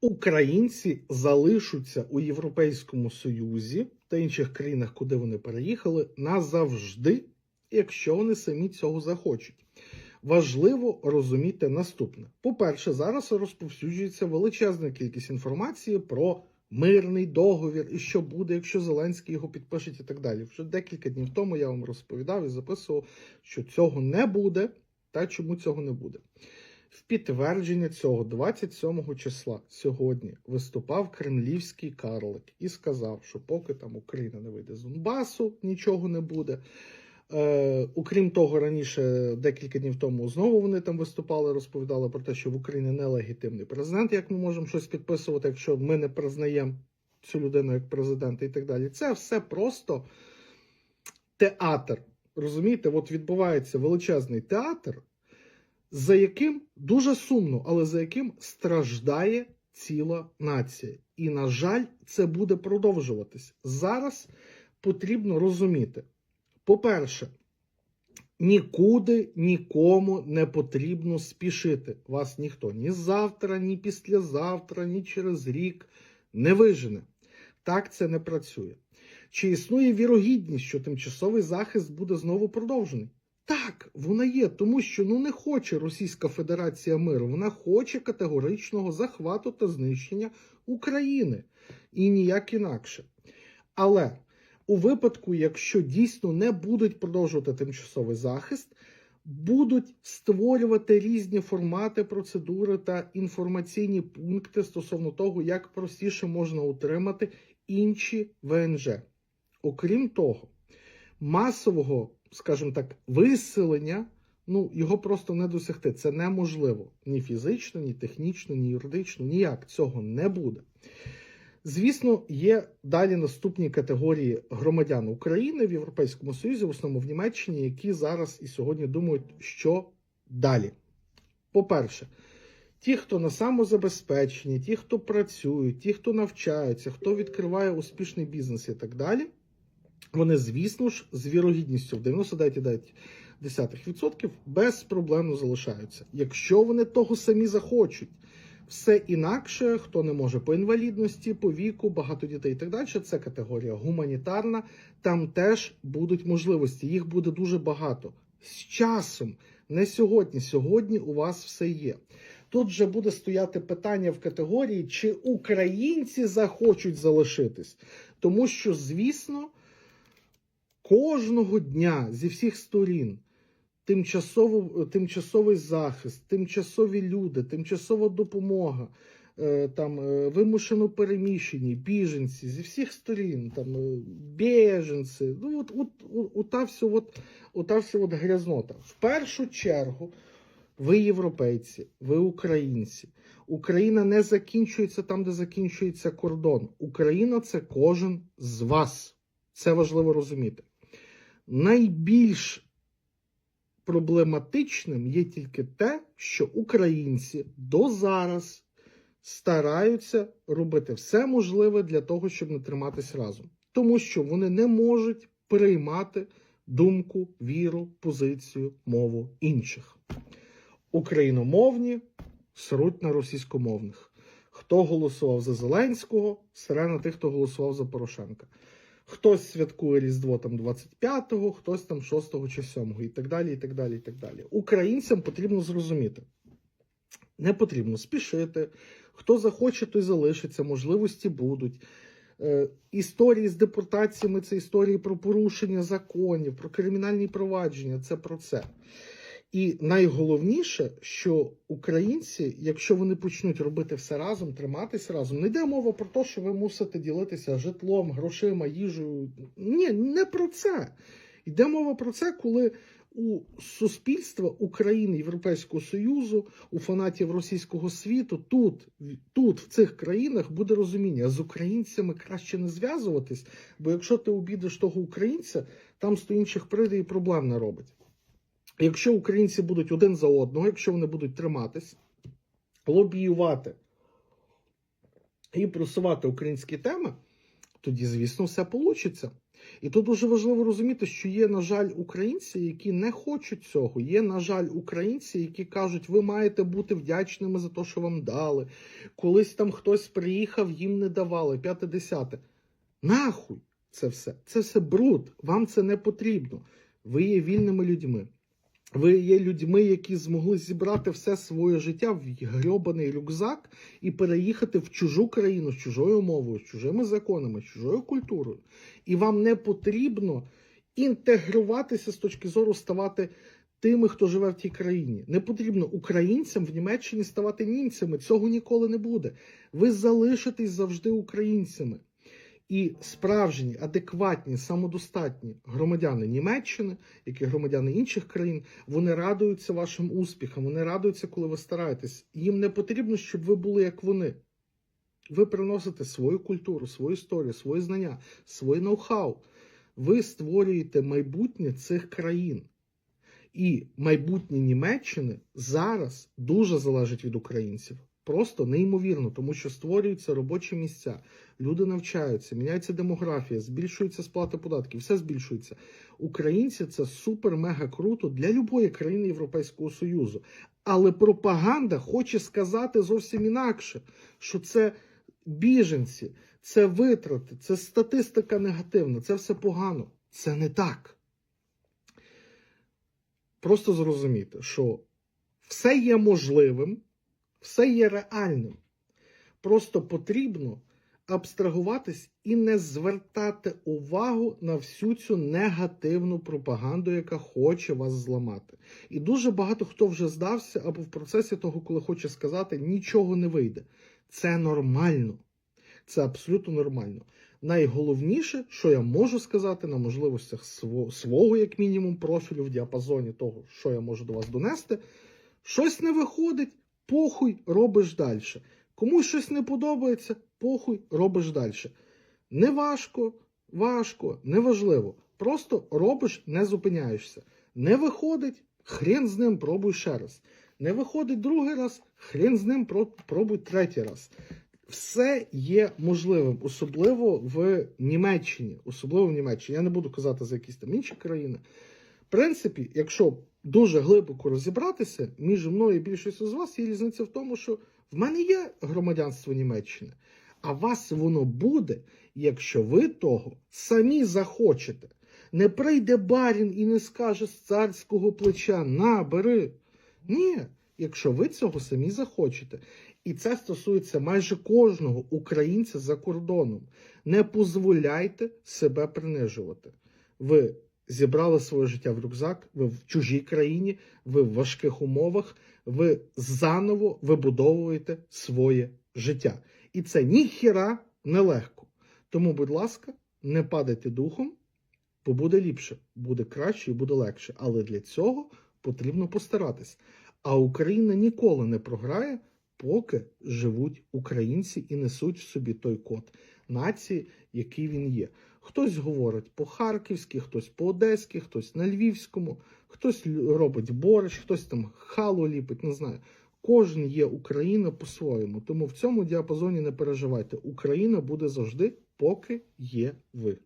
Українці залишаться у Європейському Союзі та інших країнах, куди вони переїхали, назавжди, якщо вони самі цього захочуть. Важливо розуміти наступне: по-перше, зараз розповсюджується величезна кількість інформації про мирний договір і що буде, якщо Зеленський його підпише, і так далі. Вже декілька днів тому я вам розповідав і записував, що цього не буде, та чому цього не буде. В підтвердження цього 27 числа сьогодні виступав кремлівський карлик і сказав, що поки там Україна не вийде з Донбасу, нічого не буде. Е, окрім того, раніше декілька днів тому знову вони там виступали, розповідали про те, що в Україні нелегітимний президент. Як ми можемо щось підписувати, якщо ми не признаємо цю людину як президента і так далі. Це все просто театр. Розумієте, от відбувається величезний театр, за яким дуже сумно, але за яким страждає ціла нація. І, на жаль, це буде продовжуватись. Зараз потрібно розуміти. По-перше, нікуди нікому не потрібно спішити. Вас ніхто ні завтра, ні післязавтра, ні через рік не вижене. Так це не працює. Чи існує вірогідність, що тимчасовий захист буде знову продовжений? Так, вона є, тому що ну не хоче Російська Федерація миру, вона хоче категоричного захвату та знищення України і ніяк інакше. Але у випадку, якщо дійсно не будуть продовжувати тимчасовий захист, будуть створювати різні формати, процедури та інформаційні пункти стосовно того, як простіше можна утримати інші ВНЖ. Окрім того, масового, скажімо так, виселення. Ну, його просто не досягти. Це неможливо ні фізично, ні технічно, ні юридично, ніяк цього не буде. Звісно, є далі наступні категорії громадян України в Європейському Союзі, в основному в Німеччині, які зараз і сьогодні думають, що далі. По-перше, ті, хто на самозабезпеченні, ті, хто працюють, ті, хто навчаються, хто відкриває успішний бізнес і так далі, вони, звісно ж, з вірогідністю в 99,9% безпроблемно залишаються, якщо вони того самі захочуть. Все інакше, хто не може по інвалідності, по віку, багато дітей і так далі. Це категорія гуманітарна. Там теж будуть можливості. Їх буде дуже багато. З часом, не сьогодні. Сьогодні у вас все є. Тут вже буде стояти питання в категорії, чи українці захочуть залишитись. Тому що, звісно, кожного дня зі всіх сторін тимчасово, тимчасовий захист, тимчасові люди, тимчасова допомога, е, там е, вимушено переміщені, біженці зі всіх сторін, там е, біженці. Ну от, от, от, ота все от, ота все от грязнота. В першу чергу. Ви європейці, ви українці. Україна не закінчується там, де закінчується кордон. Україна це кожен з вас. Це важливо розуміти. Найбільш проблематичним є тільки те, що українці до зараз стараються робити все можливе для того, щоб не триматись разом, тому що вони не можуть приймати думку, віру, позицію, мову інших. Україномовні сруть на російськомовних. Хто голосував за Зеленського, сре на тих, хто голосував за Порошенка. Хтось святкує Різдво там 25-го, хтось там 6-го чи 7-го, і так далі, і так далі, і так далі. Українцям потрібно зрозуміти. Не потрібно спішити. Хто захоче, той залишиться, можливості будуть. Е, історії з депортаціями це історії про порушення законів, про кримінальні провадження. Це про це. І найголовніше, що українці, якщо вони почнуть робити все разом, триматися разом, не йде мова про те, що ви мусите ділитися житлом, грошима, їжею. Ні, не про це. Йде мова про це, коли у суспільства України, Європейського Союзу, у фанатів російського світу, тут, тут, в цих країнах, буде розуміння, з українцями краще не зв'язуватись, бо якщо ти обідеш того українця, там сто інших прийде і проблем не робить. Якщо українці будуть один за одного, якщо вони будуть триматись, лобіювати і просувати українські теми, тоді, звісно, все вийде. І тут дуже важливо розуміти, що є, на жаль, українці, які не хочуть цього. Є, на жаль, українці, які кажуть, ви маєте бути вдячними за те, що вам дали. Колись там хтось приїхав, їм не давали. П'яте десяте. Нахуй це все. Це все бруд. Вам це не потрібно. Ви є вільними людьми. Ви є людьми, які змогли зібрати все своє життя в грьобаний рюкзак і переїхати в чужу країну з чужою мовою, з чужими законами, з чужою культурою. І вам не потрібно інтегруватися з точки зору ставати тими, хто живе в тій країні. Не потрібно українцям в Німеччині ставати німцями. Цього ніколи не буде. Ви залишитесь завжди українцями. І справжні, адекватні, самодостатні громадяни Німеччини, як і громадяни інших країн, вони радуються вашим успіхам, вони радуються, коли ви стараєтесь. Їм не потрібно, щоб ви були як вони. Ви приносите свою культуру, свою історію, свої знання, своє ноу-хау. Ви створюєте майбутнє цих країн. І майбутнє Німеччини зараз дуже залежить від українців. Просто неймовірно, тому що створюються робочі місця, люди навчаються, міняється демографія, збільшується сплата податків, все збільшується. Українці це супер-мега круто для любої країни Європейського Союзу. Але пропаганда хоче сказати зовсім інакше, що це біженці, це витрати, це статистика негативна, це все погано. Це не так. Просто зрозумійте, що все є можливим, все є реальним. Просто потрібно абстрагуватись і не звертати увагу на всю цю негативну пропаганду, яка хоче вас зламати. І дуже багато хто вже здався або в процесі того, коли хоче сказати, нічого не вийде. Це нормально. Це абсолютно нормально. Найголовніше, що я можу сказати на можливостях свого, як мінімум, профілю в діапазоні того, що я можу до вас донести, щось не виходить, похуй робиш далі. Комусь щось не подобається, похуй робиш далі. Не важко, важко, неважливо. Просто робиш, не зупиняєшся. Не виходить, хрен з ним пробуй ще раз. Не виходить другий раз, хрен з ним пробуй третій раз. Все є можливим, особливо в Німеччині. Особливо в Німеччині. Я не буду казати за якісь там інші країни. В принципі, якщо дуже глибоко розібратися, між мною і більшістю з вас є різниця в тому, що в мене є громадянство Німеччини, а вас воно буде, якщо ви того самі захочете. Не прийде барін і не скаже з царського плеча на, бери. Ні, якщо ви цього самі захочете. І це стосується майже кожного українця за кордоном. Не дозволяйте себе принижувати. Ви зібрали своє життя в рюкзак, ви в чужій країні, ви в важких умовах, ви заново вибудовуєте своє життя. І це ніхіра нелегко. Тому, будь ласка, не падайте духом, бо буде ліпше, буде краще і буде легше. Але для цього потрібно постаратись. А Україна ніколи не програє, поки живуть українці і несуть в собі той код нації, який він є. Хтось говорить по-харківськи, хтось по-одеськи, хтось на львівському, хтось робить борщ, хтось там халу ліпить, не знаю. Кожен є Україна по-своєму. Тому в цьому діапазоні не переживайте. Україна буде завжди, поки є ви.